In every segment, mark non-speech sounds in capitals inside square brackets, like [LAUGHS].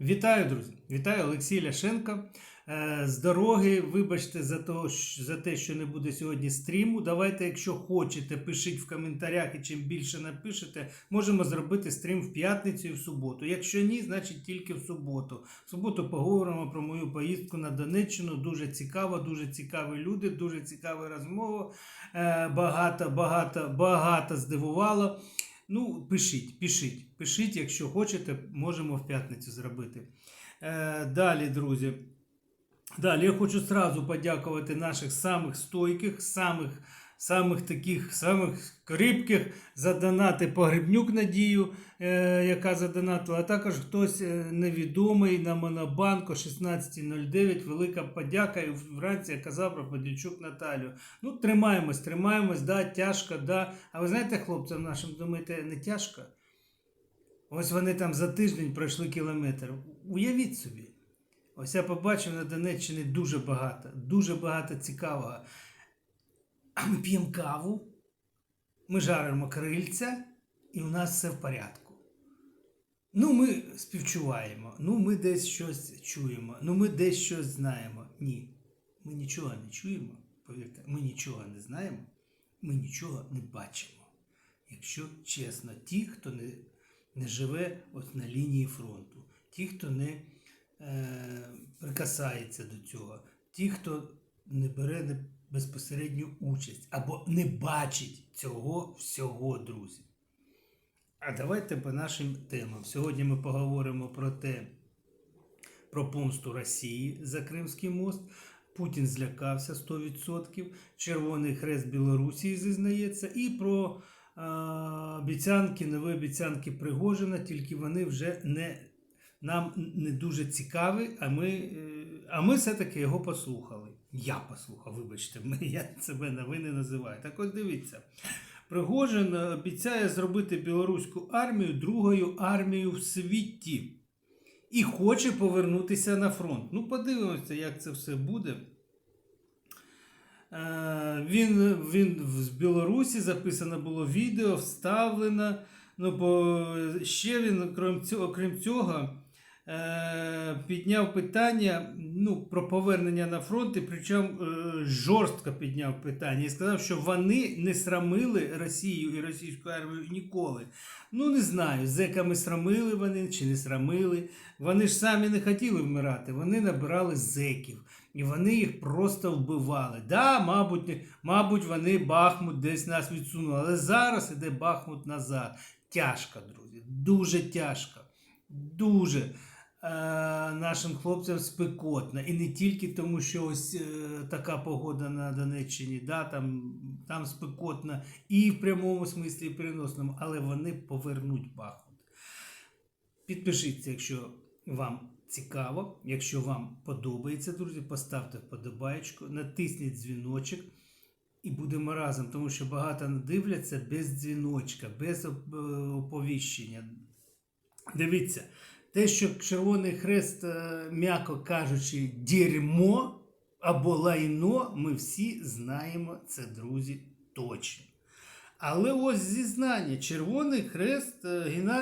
Вітаю, друзі! Вітаю Олексій Ляшенко. Е, З дороги, вибачте за, того, за те, що не буде сьогодні стріму. Давайте, якщо хочете, пишіть в коментарях і чим більше напишете, можемо зробити стрім в п'ятницю і в суботу. Якщо ні, значить тільки в суботу. В суботу поговоримо про мою поїздку на Донеччину. Дуже цікаво, дуже цікаві люди, дуже цікава розмова. Е, Багато, багато, багато здивувало. Ну, пишіть, пишіть, пишіть, якщо хочете, можемо в п'ятницю зробити. Е, далі, друзі. Далі я хочу сразу подякувати наших самих стойких, самих, самих таких, самих кріпких за донати Погребнюк Надію, е, яка задонатила, а також хтось е, невідомий на Монобанку 1609. Велика подяка. І вранці казав про Подільчук Наталію. Ну, тримаємось, тримаємось, да, тяжко, да. А ви знаєте, хлопцям нашим, думаєте, не тяжко? Ось вони там за тиждень пройшли кілометр. Уявіть собі. Ось я побачив на Донеччині дуже багато, дуже багато цікавого. Ми [CLEARS THROAT] п'ємо каву, ми жаримо крильця, і у нас все в порядку. Ну, ми співчуваємо, ну ми десь щось чуємо, ну ми десь щось знаємо. Ні, ми нічого не чуємо, повірте, ми нічого не знаємо, ми нічого не бачимо. Якщо чесно, ті, хто не, не живе от на лінії фронту, ті, хто не е, прикасається до цього, ті, хто не бере не- безпосередню участь або не бачить цього всього, друзі. А давайте по нашим темам. Сьогодні ми поговоримо про те, про помсту Росії за Кримський мост. Путін злякався 100%, Червоний Хрест Білорусі зізнається, і про обіцянки, нові обіцянки Пригожина, тільки вони вже не, нам не дуже цікаві, а ми, е, а ми все-таки його послухали. Я послухав, вибачте, [LAUGHS] я себе на ви не називаю. Так от дивіться. Пригожин е, обіцяє зробити білоруську армію другою армією в світі і хоче повернутися на фронт. Ну, подивимося, як це все буде. Е, Він, він з Білорусі записано було відео, вставлено. Ну, бо ще він, окрім цього, підняв питання ну, про повернення на фронт, і причому е, жорстко підняв питання і сказав, що вони не срамили Росію і російську армію ніколи. Ну, не знаю, зеками срамили вони чи не срамили. Вони ж самі не хотіли вмирати, вони набирали зеків. І вони їх просто вбивали. Да, мабуть, мабуть, вони Бахмут десь нас відсунули, але зараз іде Бахмут назад. Тяжко, друзі, дуже тяжко. Дуже е, нашим хлопцям спекотно. І не тільки тому, що ось е, така погода на Донеччині, да, там, там спекотно і в прямому смислі, і в переносному, але вони повернуть Бахмут. Підпишіться, якщо вам цікаво, якщо вам подобається, друзі, поставте вподобайку, натисніть дзвіночок і будемо разом, тому що багато дивляться без дзвіночка, без е, оповіщення. Дивіться, те, що Червоний Хрест, е, м'яко кажучи, дерьмо або лайно, ми всі знаємо це, друзі, точно. Але ось зізнання. Червоний хрест, е,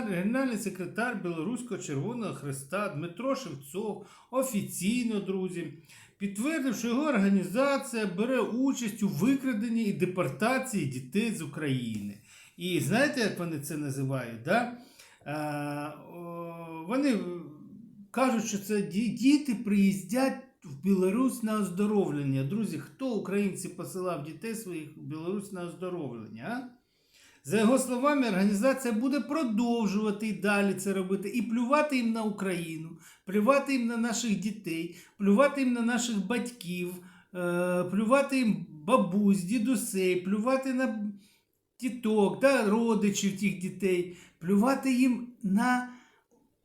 генеральний секретар Білоруського Червоного Хреста Дмитро Шевцов офіційно, друзі, підтвердив, що його організація бере участь у викраденні і депортації дітей з України. І знаєте, як вони це називають? Да? Е, вони кажуть, що це діти приїздять в Білорусь на оздоровлення. Друзі, хто українці посилав дітей своїх в Білорусь на оздоровлення? За його словами, організація буде продовжувати і далі це робити і плювати їм на Україну, плювати їм на наших дітей, плювати їм на наших батьків, е, плювати їм бабусь, дідусей, плювати на тіток, да, родичів тих дітей, плювати їм на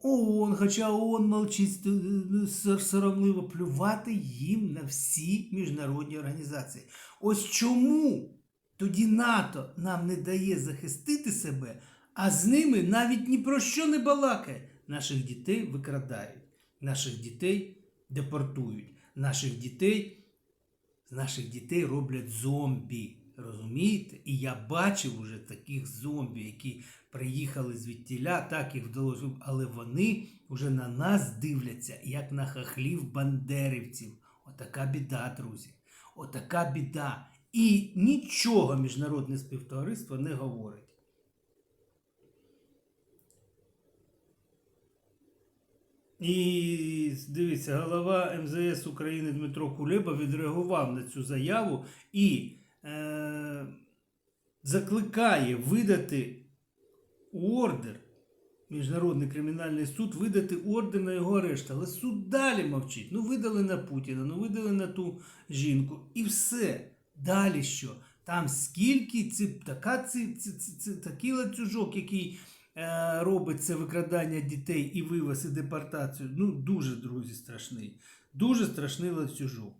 ООН, хоча ООН мовчить е, соромливо, плювати їм на всі міжнародні організації. Ось чому тоді НАТО нам не дає захистити себе, а з ними навіть ні про що не балакає. Наших дітей викрадають, наших дітей депортують, наших дітей наших дітей роблять зомбі. Розумієте? І я бачив уже таких зомбі, які приїхали звідтіля, так їх вдалося, але вони вже на нас дивляться, як на хахлів бандерівців. Отака біда, друзі. Отака біда. І нічого міжнародне співтовариство не говорить. І дивіться, голова МЗС України Дмитро Кулеба відреагував на цю заяву і е, закликає видати ордер, Міжнародний кримінальний суд видати ордер на його арешт. Але суд далі мовчить. Ну, видали на Путіна, ну видали на ту жінку. І все. Далі що? Там скільки ці, така, ці, ці, ці, такий ланцюжок, який е, робить це викрадання дітей і вивез, і депортацію. Ну, дуже, друзі, страшний. Дуже страшний ланцюжок.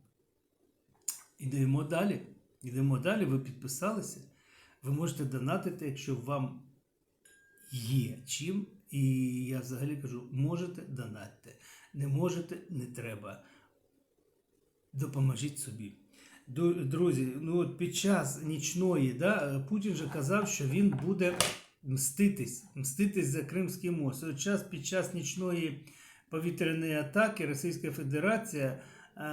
Ідемо далі. Ідемо далі. Ви підписалися. Ви можете донатити, якщо вам є чим. І я взагалі кажу, можете донатьте. Не можете, не треба. Допоможіть собі. Друзі, ну от під час нічної, да, Путін же казав, що він буде мститись, мститись за Кримський мост. От час під час нічної повітряної атаки Російська Федерація а,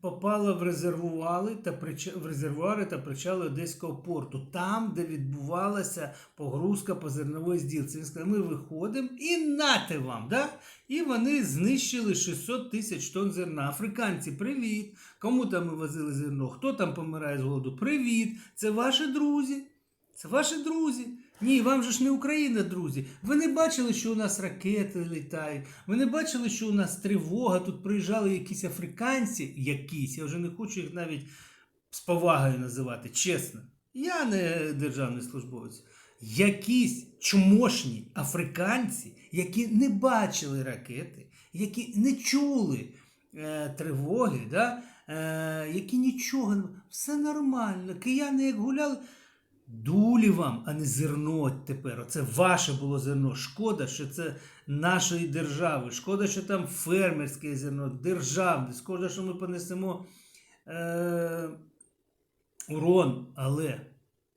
попала в резервуари та в резервуари та причали Одеського порту, там, де відбувалася погрузка по зернової зділці. Він сказав, ми виходимо і нате вам. Да? І вони знищили 600 тисяч тонн зерна. Африканці, привіт! Кому там ми возили зерно? Хто там помирає з голоду? Привіт! Це ваші друзі. Це ваші друзі. Ні, вам же ж не Україна, друзі. Ви не бачили, що у нас ракети літають. Ви не бачили, що у нас тривога. Тут приїжджали якісь африканці, якісь, я вже не хочу їх навіть з повагою називати, чесно. Я не державний службовець. Якісь чмошні африканці, які не бачили ракети, які не чули е, тривоги, да? е, які нічого не все нормально. Кияни як гуляли. Дулі вам, а не зерно тепер. Оце ваше було зерно. Шкода, що це нашої держави. Шкода, що там фермерське зерно, державне. Шкода, що ми понесемо е- урон, але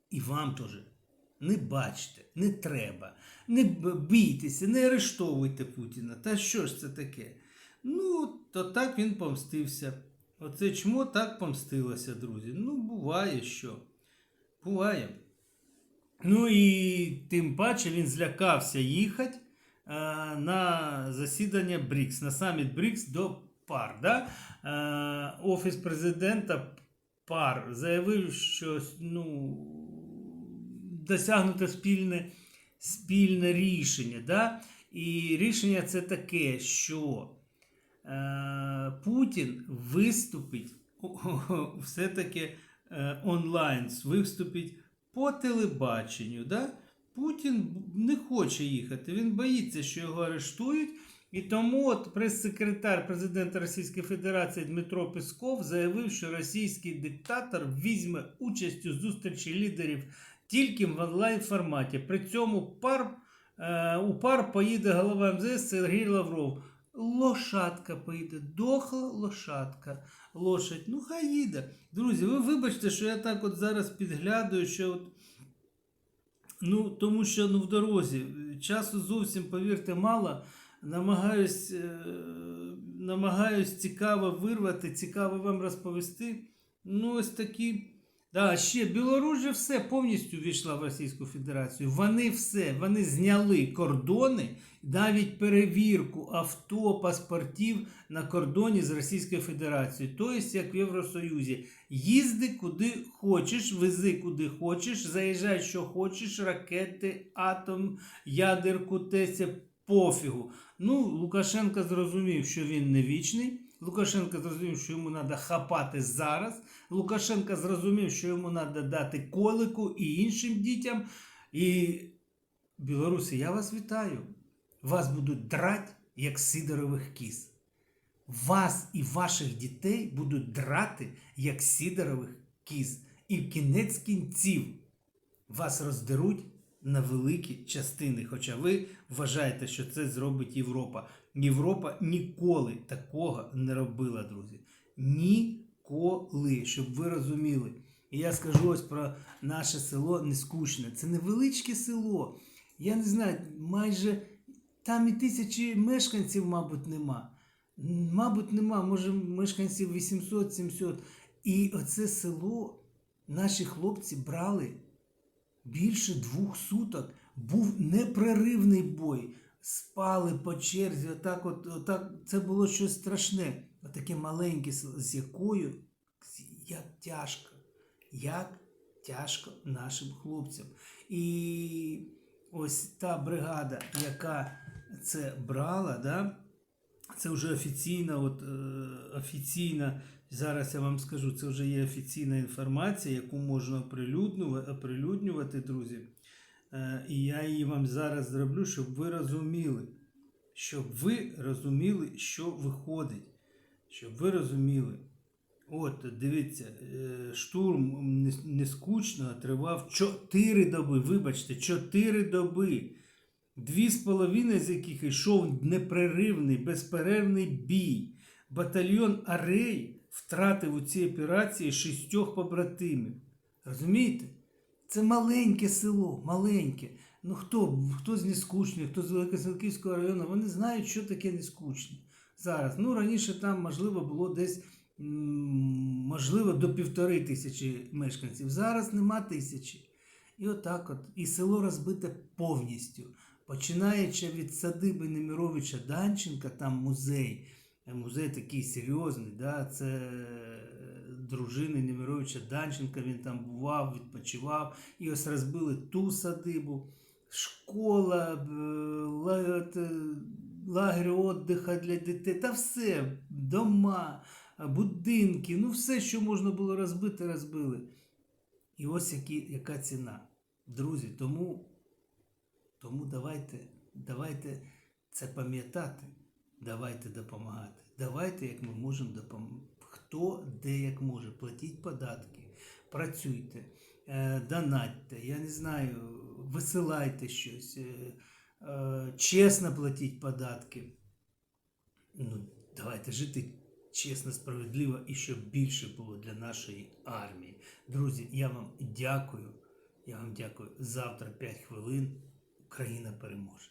і вам теж. Не бачте, не треба, не бійтеся, не арештовуйте Путіна. Та що ж це таке? Ну, то так він помстився. Оце чмо так помстилося, друзі. Ну, буває що. Буває. Ну і тим паче він злякався їхати е, на засідання БРІКС, на саміт БРІКС до ПАР. Да? Е, Офіс президента ПАР заявив, що ну, досягнуто спільне, спільне рішення. Да? І рішення це таке, що е, Путін виступить [LAUGHS] все-таки онлайн, виступить по телебаченню. Да? Путін не хоче їхати, він боїться, що його арештують. І тому от прес-секретар президента Російської Федерації Дмитро Песков заявив, що російський диктатор візьме участь у зустрічі лідерів тільки в онлайн форматі. При цьому пар, е, у пар поїде голова МЗС Сергій Лавров. Лошадка поїде, дохла лошадка. Лошадь. Ну, хай їде. Друзі, ви вибачте, що я так от зараз підглядаю, що от. Ну, тому що ну, в дорозі часу зовсім, повірте, мало. Намагаюсь, е, намагаюсь цікаво вирвати, цікаво вам розповісти. Ну, ось такі. Да, ще Білорусь все повністю війшла в Російську Федерацію. Вони все, вони зняли кордони, навіть перевірку авто, паспортів на кордоні з Російською Федерацією. Тобто, як в Євросоюзі. Їзди куди хочеш, вези куди хочеш, заїжджай, що хочеш, ракети, атом, ядерку, теся, пофігу. Ну, Лукашенко зрозумів, що він не вічний. Лукашенко зрозумів, що йому треба хапати зараз. Лукашенко зрозумів, що йому треба дати колику і іншим дітям. І білорусі, я вас вітаю. Вас будуть драти, як сидорових кіз. Вас і ваших дітей будуть драти, як сидорових кіз. І в кінець кінців вас роздеруть на великі частини. Хоча ви вважаєте, що це зробить Європа. Європа ніколи такого не робила, друзі. Ніколи, щоб ви розуміли. І я скажу ось про наше село Нескучне. Це невеличке село. Я не знаю, майже там і тисячі мешканців, мабуть, нема. Мабуть, нема, може, мешканців 800-700. І оце село наші хлопці брали більше двох суток. Був непреривний бой. Спали по черзі, отак, от, отак, це було щось страшне. Отаке маленьке з якою як тяжко, як тяжко нашим хлопцям. І ось та бригада, яка це брала, да, це вже офіційна, от, е, офіційна, зараз я вам скажу, це вже є офіційна інформація, яку можна оприлюднювати, друзі. Е, і я її вам зараз зроблю, щоб ви розуміли, щоб ви розуміли, що виходить. Щоб ви розуміли. От, дивіться, е, штурм не- нескучного тривав 4 доби. Вибачте, 4 доби. Дві з половиною з яких йшов непреривний, безперервний бій. Батальйон Арей втратив у цій операції шістьох побратимів. Розумієте? Це маленьке село, маленьке. Ну хто, хто з Нескучних, хто з Великосілківського району, вони знають, що таке Нескучне. Зараз. Ну, раніше там, можливо, було десь можливо, до півтори тисячі мешканців. Зараз нема тисячі. І отак от. І село розбите повністю. Починаючи від садиби Неміровича Данченка, там музей. Е, Музей такий серйозний, да? це е, дружини Неміровича Данченка, він там бував, відпочивав. І ось розбили ту садибу, школа, ла- лагерь віддиха для дітей, та все, дома, будинки, ну все, що можна було розбити, розбили. І ось які, яка ціна. Друзі, тому, тому давайте, давайте це пам'ятати, давайте допомагати. Давайте, як ми можемо допомогти. Хто де як може, платіть податки, працюйте, е, донатьте, я не знаю, висилайте щось, е, е, чесно платіть податки. Ну, давайте жити чесно, справедливо і щоб більше було для нашої армії. Друзі, я вам дякую. Я вам дякую. Завтра 5 хвилин. Україна переможе.